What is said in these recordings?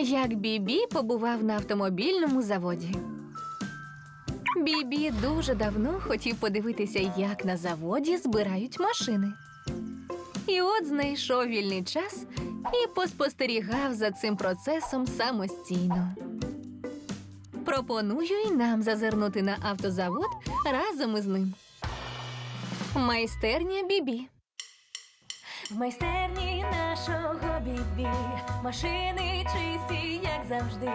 як Бібі побував на автомобільному заводі. Бібі дуже давно хотів подивитися, як на заводі збирають машини. І от знайшов вільний час і поспостерігав за цим процесом самостійно. Пропоную і нам зазирнути на автозавод разом із ним. Майстерня Бібі. В майстерні нашого бібі машини чисті, як завжди.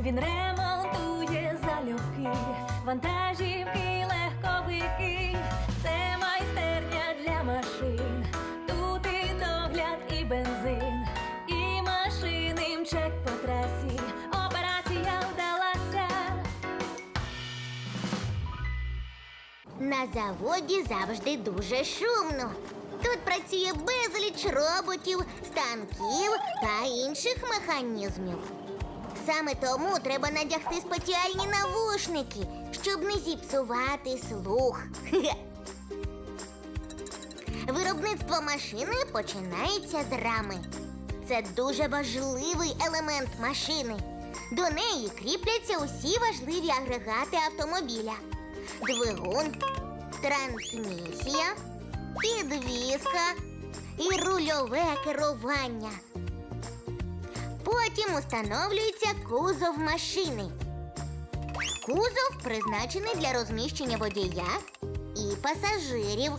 Він ремонтує залюбки, вантажівки, легковики. Це майстерня для машин. Тут і догляд, і бензин, і машини мчать по трасі. Операція вдалася. На заводі завжди дуже шумно. Тут працює безліч роботів, станків та інших механізмів. Саме тому треба надягти спеціальні навушники, щоб не зіпсувати слух. Виробництво машини починається з рами. Це дуже важливий елемент машини. До неї кріпляться усі важливі агрегати автомобіля: двигун, трансмісія, підвізка і рульове керування. Потім установлюється кузов машини. Кузов призначений для розміщення водія і пасажирів.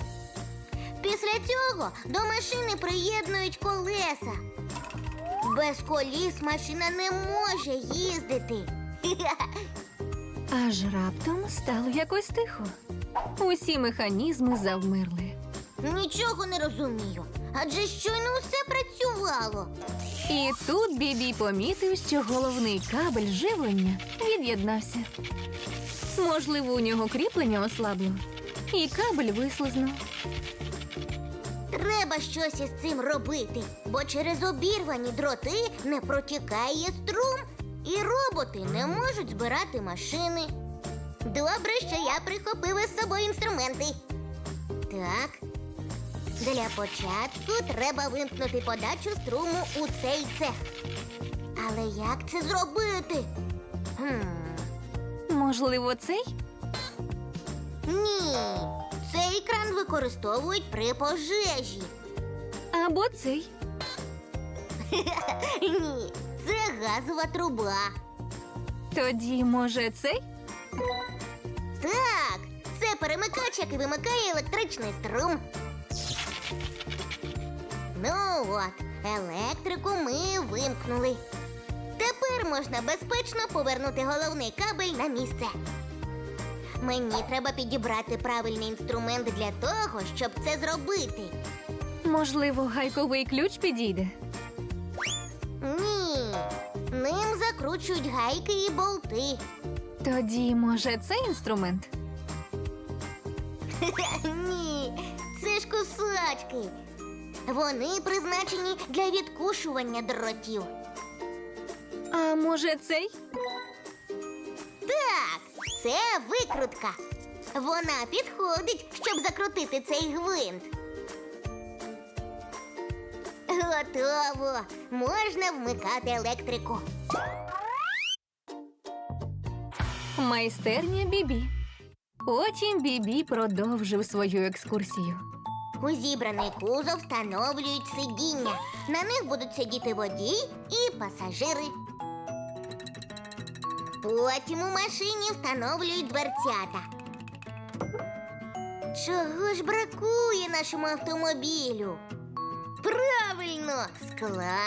Після цього до машини приєднують колеса. Без коліс машина не може їздити. Аж раптом стало якось тихо. Усі механізми завмерли. Нічого не розумію. Адже щойно усе працювало. І тут Бібі помітив, що головний кабель живлення від'єднався. Можливо, у нього кріплення ослабло, і кабель вислизнув. Треба щось із цим робити, бо через обірвані дроти не протікає струм, і роботи не можуть збирати машини. Добре, що я прихопив із собою інструменти. Так. Для початку треба вимкнути подачу струму у цей цех. Але як це зробити? Хм. Можливо, цей? Ні, цей кран використовують при пожежі. Або цей. Ні, це газова труба. Тоді, може, цей? Так, це перемикач, який вимикає електричний струм. Ну от, електрику ми вимкнули. Тепер можна безпечно повернути головний кабель на місце. Мені треба підібрати правильний інструмент для того, щоб це зробити. Можливо, гайковий ключ підійде. Ні, ним закручують гайки і болти. Тоді, може, цей інструмент? Ні, це ж кусачки. Вони призначені для відкушування дротів. А може, цей? Так, це викрутка. Вона підходить, щоб закрутити цей гвинт. Готово. Можна вмикати електрику. Майстерня Бібі. Потім Бібі продовжив свою екскурсію. У зібраний кузов встановлюють сидіння. На них будуть сидіти водій і пасажири. Потім у машині встановлюють дверцята. Чого ж бракує нашому автомобілю? Правильно, скла.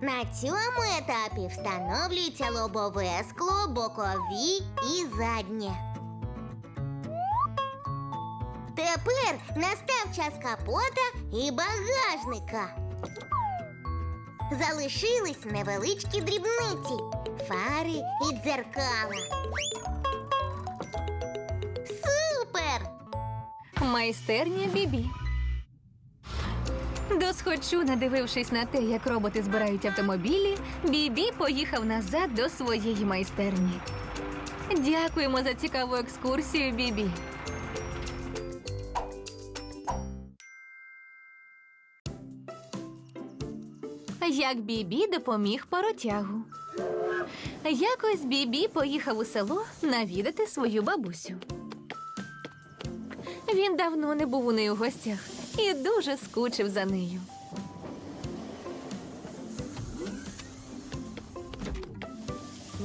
На цьому етапі встановлюється лобове скло, бокові і заднє. Тепер настав час капота і багажника. Залишились невеличкі дрібниці, фари і дзеркала. Супер! Майстерня Бібі. Досхочу, надивившись на те, як роботи збирають автомобілі, Бібі поїхав назад до своєї майстерні. Дякуємо за цікаву екскурсію, Бібі. Як Бібі допоміг паротягу. Якось Бібі поїхав у село навідати свою бабусю. Він давно не був у неї у гостях і дуже скучив за нею.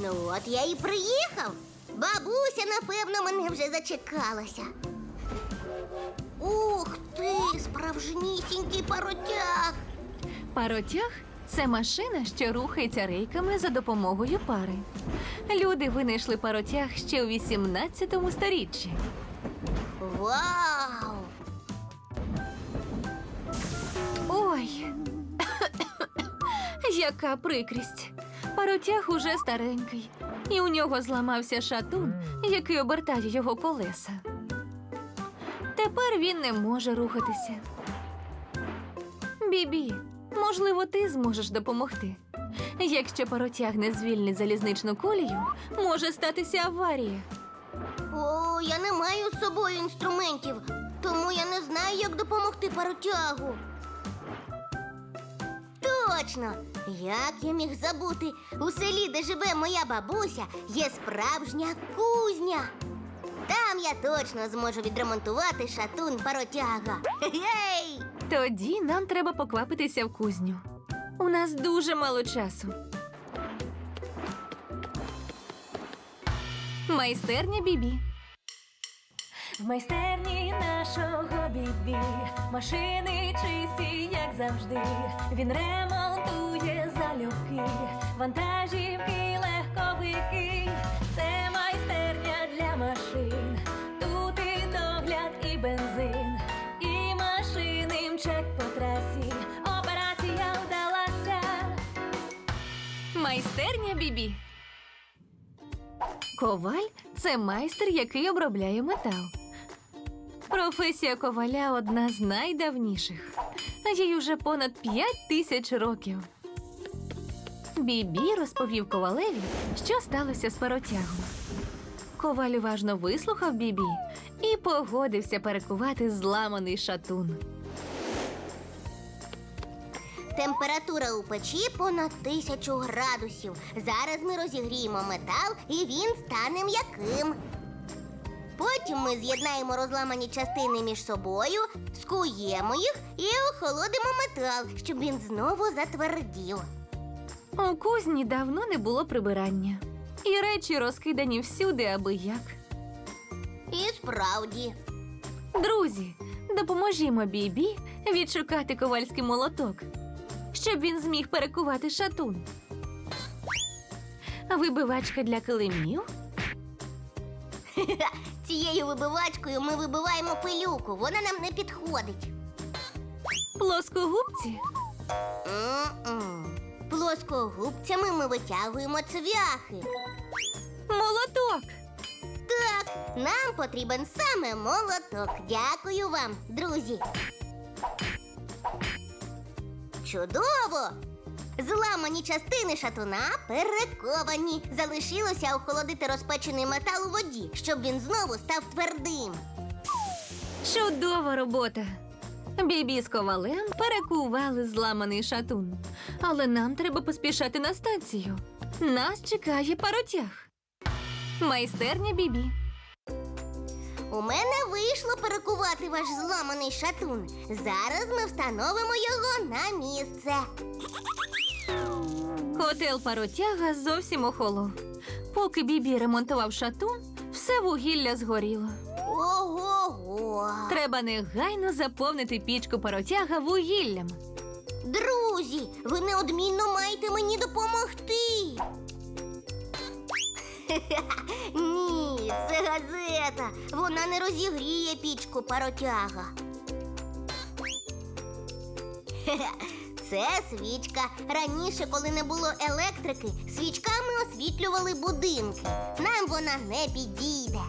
Ну от я і приїхав. Бабуся, напевно, мене вже зачекалася. Ух ти, справжнісінький паротяг. Паротяг це машина, що рухається рейками за допомогою пари. Люди винайшли паротяг ще у 18 сторіччі. Вау! Ой, яка прикрість. Паротяг уже старенький, і у нього зламався шатун, який обертає його колеса. Тепер він не може рухатися. Бібі, можливо, ти зможеш допомогти. Якщо паротяг не звільнить залізничну колію, може статися аварія. О, я не маю з собою інструментів, тому я не знаю, як допомогти паротягу. Точно! Як я міг забути? У селі, де живе моя бабуся, є справжня кузня. Там я точно зможу відремонтувати шатун паротяга. Гей! Тоді нам треба поквапитися в кузню. У нас дуже мало часу. Майстерня Бібі. В майстерні нашого бібі машини чисті, як завжди. Він ремонтує залюбки, вантажівки, легковики. Це майстерня для машин. Майстерня Бібі. Коваль це майстер, який обробляє метал. Професія коваля одна з найдавніших. Їй уже понад п'ять тисяч років. Бібі розповів ковалеві, що сталося з паротягом. Коваль уважно вислухав Бібі і погодився перекувати зламаний шатун. Температура у печі понад тисячу градусів. Зараз ми розігріємо метал і він стане м'яким. Потім ми з'єднаємо розламані частини між собою, скуємо їх і охолодимо метал, щоб він знову затвердів. У кузні давно не було прибирання, і речі розкидані всюди, аби як. І справді, Друзі, допоможімо Бібі відшукати ковальський молоток, щоб він зміг перекувати шатун. Вибивачка для килимів, цією вибивачкою ми вибиваємо пилюку, вона нам не підходить. плоскогубці, Плоскогубцями ми витягуємо цвяхи. молоток. Так, нам потрібен саме молоток. Дякую вам, друзі. Чудово! Зламані частини шатуна перековані. Залишилося охолодити розпечений метал у воді, щоб він знову став твердим. Чудова робота. Бібі з ковалем перекували зламаний шатун. Але нам треба поспішати на станцію. Нас чекає паротяг. Майстерня Бібі. У мене вийшло перекувати ваш зламаний шатун. Зараз ми встановимо його на місце. Котел паротяга зовсім охолов. Поки Бібі ремонтував шатун, все вугілля згоріло. Ого-го. Треба негайно заповнити пічку паротяга вугіллям. Друзі, ви неодмінно маєте мені допомогти. Ні, це газета. Вона не розігріє пічку паротяга. Це свічка. Раніше, коли не було електрики, свічками освітлювали будинки. Нам вона не підійде.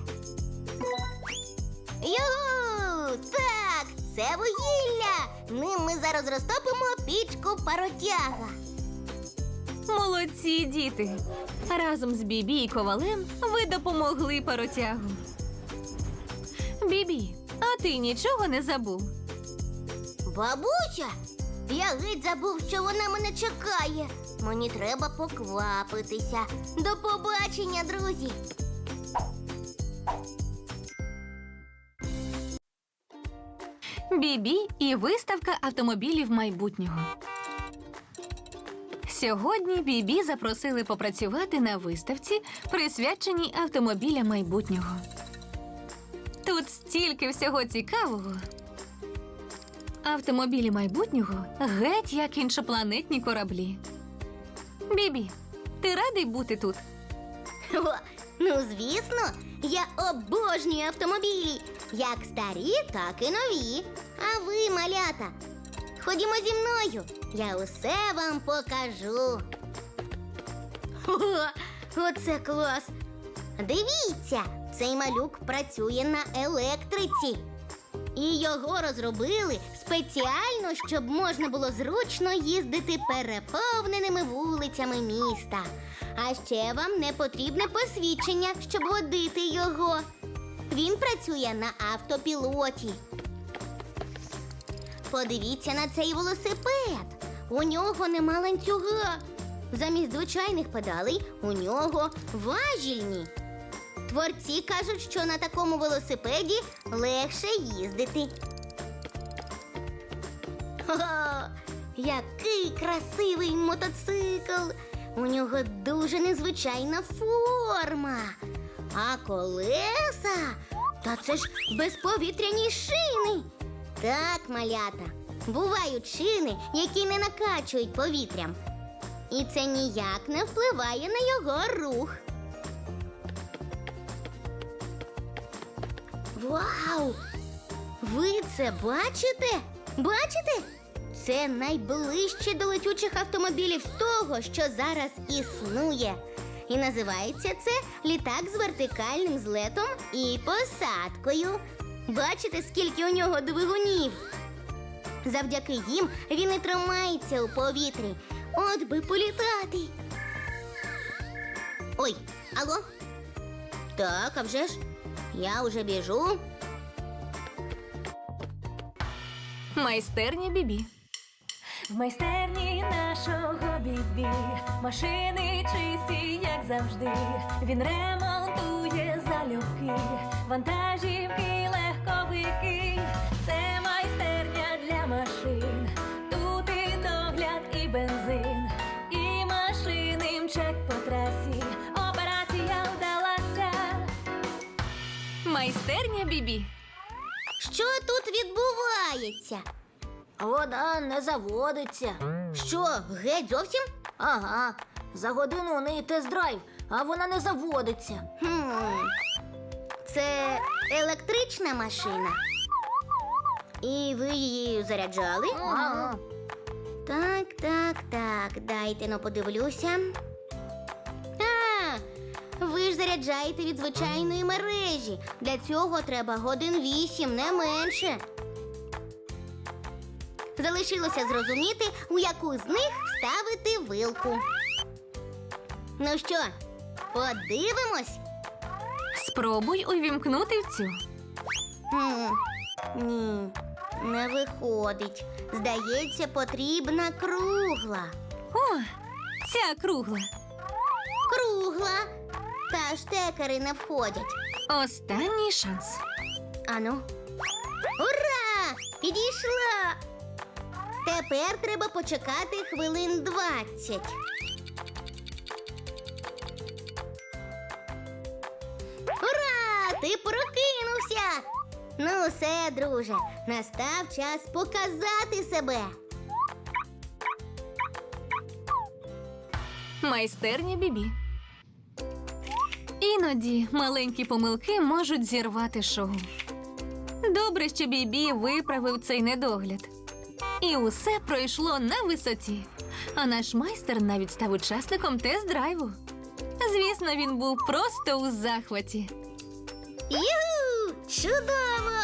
Югу! Так, це вугілля. Ним ми зараз розтопимо пічку паротяга. Молодці, діти! Разом з Бібі і ковалем ви допомогли паротягу. Бібі, а ти нічого не забув? Бабуся, Я геть забув, що вона мене чекає. Мені треба поквапитися. До побачення, друзі. Бібі і виставка автомобілів майбутнього. Сьогодні Бібі запросили попрацювати на виставці, присвяченій автомобілям майбутнього. Тут стільки всього цікавого. Автомобілі майбутнього геть як іншопланетні кораблі. Бібі, ти радий бути тут? О, ну, звісно, я обожнюю автомобілі, як старі, так і нові. А ви, малята, ходімо зі мною, я усе вам покажу. О, оце клас! Дивіться, цей малюк працює на електриці. І його розробили спеціально, щоб можна було зручно їздити переповненими вулицями міста. А ще вам не потрібне посвідчення, щоб водити його. Він працює на автопілоті. Подивіться на цей велосипед. У нього нема ланцюга. Замість звичайних педалей у нього важільні. Творці кажуть, що на такому велосипеді легше їздити. Хо-хо! Який красивий мотоцикл! У нього дуже незвичайна форма. А колеса? Та це ж безповітряні шини. Так, малята, бувають шини, які не накачують повітрям. І це ніяк не впливає на його рух. Вау! Ви це бачите? Бачите? Це найближче до летючих автомобілів того, що зараз існує. І називається це літак з вертикальним злетом і посадкою. Бачите, скільки у нього двигунів? Завдяки їм він і тримається у повітрі. От би політати. Ой, алло? Так, а вже ж? Я уже біжу. Майстерня Бібі. В майстерні нашого бібі машини чисті, як завжди. Він ремонтує залюбки, вантажівки, легковики. Це майстерня для машин. Тут і догляд, і бензин, і машини мчать по трасі. Операція вдалася. Майстерня Бібі. Що тут відбувається? Вона не заводиться. Що, геть зовсім? Ага. За годину у неї тест-драйв, а вона не заводиться. Хм. Це електрична машина. І ви її заряджали? Ага. Так, так, так. Дайте но подивлюся. А, ви ж заряджаєте від звичайної мережі. Для цього треба годин вісім, не менше. Залишилося зрозуміти, у яку з них вставити вилку. Ну що, подивимось? Спробуй увімкнути в цю. Ні, не виходить. Здається, потрібна кругла. О, ця кругла. Кругла. Та штекери не входять. Останній шанс. Ану. Ура! Підійшла! Тепер треба почекати хвилин 20. Ура! Ти прокинувся! Ну, все, друже, настав час показати себе. Майстерня Бібі. Іноді маленькі помилки можуть зірвати шоу. Добре, що Бібі виправив цей недогляд. І усе пройшло на висоті. А наш майстер навіть став учасником тест-драйву. Звісно, він був просто у захваті. Юху! Чудово!